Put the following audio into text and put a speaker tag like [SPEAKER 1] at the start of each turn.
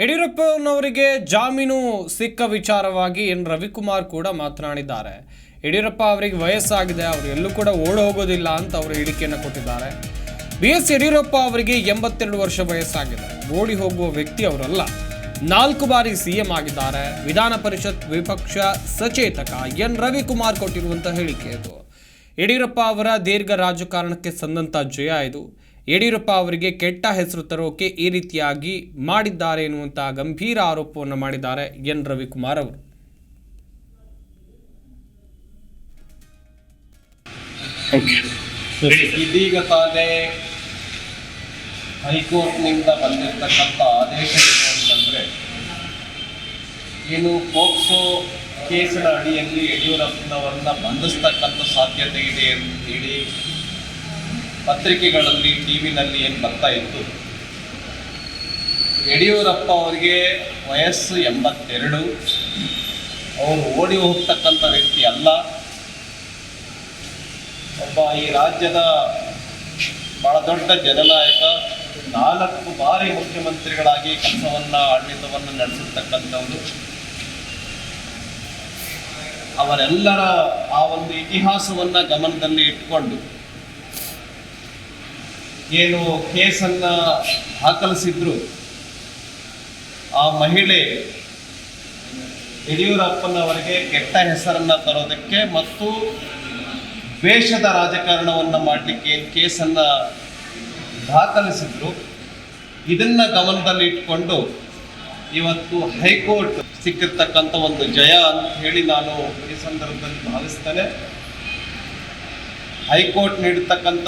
[SPEAKER 1] ಯಡಿಯೂರಪ್ಪನವರಿಗೆ ಜಾಮೀನು ಸಿಕ್ಕ ವಿಚಾರವಾಗಿ ಎನ್. ರವಿಕುಮಾರ್ ಕೂಡ ಮಾತನಾಡಿದ್ದಾರೆ. ಯಡಿಯೂರಪ್ಪ ಅವರಿಗೆ ವಯಸ್ಸಾಗಿದೆ, ಅವರು ಎಲ್ಲೂ ಕೂಡ ಓಡ ಹೋಗೋದಿಲ್ಲ ಅಂತ ಅವರು ಹೇಳಿಕೆಯನ್ನು ಕೊಟ್ಟಿದ್ದಾರೆ. ಬಿ ಎಸ್ ಯಡಿಯೂರಪ್ಪ ಅವರಿಗೆ ಎಂಬತ್ತೆರಡು ವರ್ಷ ವಯಸ್ಸಾಗಿದೆ. ಓಡಿ ಹೋಗುವ ವ್ಯಕ್ತಿ ಅವರಲ್ಲ. ನಾಲ್ಕು ಬಾರಿ ಸಿಎಂ ಆಗಿದ್ದಾರೆ. ವಿಧಾನ ಪರಿಷತ್ ವಿಪಕ್ಷ ಸಚೇತಕ ಎನ್. ರವಿಕುಮಾರ್ ಕೊಟ್ಟಿರುವಂತಹ ಹೇಳಿಕೆ ಇದು. ಯಡಿಯೂರಪ್ಪ ಅವರ ದೀರ್ಘ ರಾಜಕಾರಣಕ್ಕೆ ಸಂದಂತ ಜಯ ಇದು. ಯಡಿಯೂರಪ್ಪ ಅವರಿಗೆ ಕೆಟ್ಟ ಹೆಸರು ತರೋಕೆ ಈ ರೀತಿಯಾಗಿ ಮಾಡಿದ್ದಾರೆ ಎನ್ನುವಂತಹ ಗಂಭೀರ ಆರೋಪವನ್ನು ಮಾಡಿದ್ದಾರೆ ಎನ್. ರವಿಕುಮಾರ್ ಅವರು.
[SPEAKER 2] ಇದೀಗ ತಾನೇ ಹೈಕೋರ್ಟ್ನಿಂದ ಬಂದಿರತಕ್ಕಂಥ ಆದೇಶ ಏನು ಅಂತಂದರೆ ಏನು ಪೋಕ್ಸೋ ಕೇಸಿನ ಅಡಿಯಲ್ಲಿ ಯಡಿಯೂರಪ್ಪನವರನ್ನ ಬಂಧಿಸ್ತಕ್ಕಂಥ ಸಾಧ್ಯತೆ ಇದೆ ಅಂತೇಳಿ ಪತ್ರಿಕೆಗಳಲ್ಲಿ ಟಿವಿನಲ್ಲಿ ಏನು ಬರ್ತಾ ಇತ್ತು? ಯಡಿಯೂರಪ್ಪ ಅವರಿಗೆ ವಯಸ್ಸು ಎಂಬತ್ತೆರಡು. ಅವರು ಓಡಿ ಹೋಗ್ತಕ್ಕಂಥ ವ್ಯಕ್ತಿ ಅಲ್ಲ. ಒಬ್ಬ ಈ ರಾಜ್ಯದ ಬಹಳ ದೊಡ್ಡ ಜನನಾಯಕ, ನಾಲ್ಕು ಬಾರಿ ಮುಖ್ಯಮಂತ್ರಿಗಳಾಗಿ ಕೆಲಸವನ್ನ, ಆಡಳಿತವನ್ನು ನಡೆಸಿರ್ತಕ್ಕಂಥವ್ರು. ಅವರೆಲ್ಲರ ಆ ಒಂದು ಇತಿಹಾಸವನ್ನ ಗಮನದಲ್ಲಿ ಇಟ್ಕೊಂಡು ಏನು ಕೇಸನ್ನ ದಾಖಲಿಸಿದ್ರು, ಆ ಮಹಿಳೆ ಯಡಿಯೂರಪ್ಪನವರಿಗೆ ಕೆಟ್ಟ ಹೆಸರನ್ನು ತರೋದಕ್ಕೆ ಮತ್ತು ದ್ವೇಷದ ರಾಜಕಾರಣವನ್ನ ಮಾಡಲಿಕ್ಕೆ ಏನು ಕೇಸನ್ನ ದಾಖಲಿಸಿದ್ರು, ಇದನ್ನ ಗಮನದಲ್ಲಿ ಇಟ್ಕೊಂಡು ಇವತ್ತು ಹೈಕೋರ್ಟ್ ಸಿಕ್ಕಿರ್ತಕ್ಕಂಥ ಒಂದು ಜಯ ಅಂತ ಹೇಳಿ ನಾನು ಈ ಸಂದರ್ಭದಲ್ಲಿ ಭಾವಿಸ್ತೇನೆ. ಹೈಕೋರ್ಟ್ ನೀಡತಕ್ಕಂಥ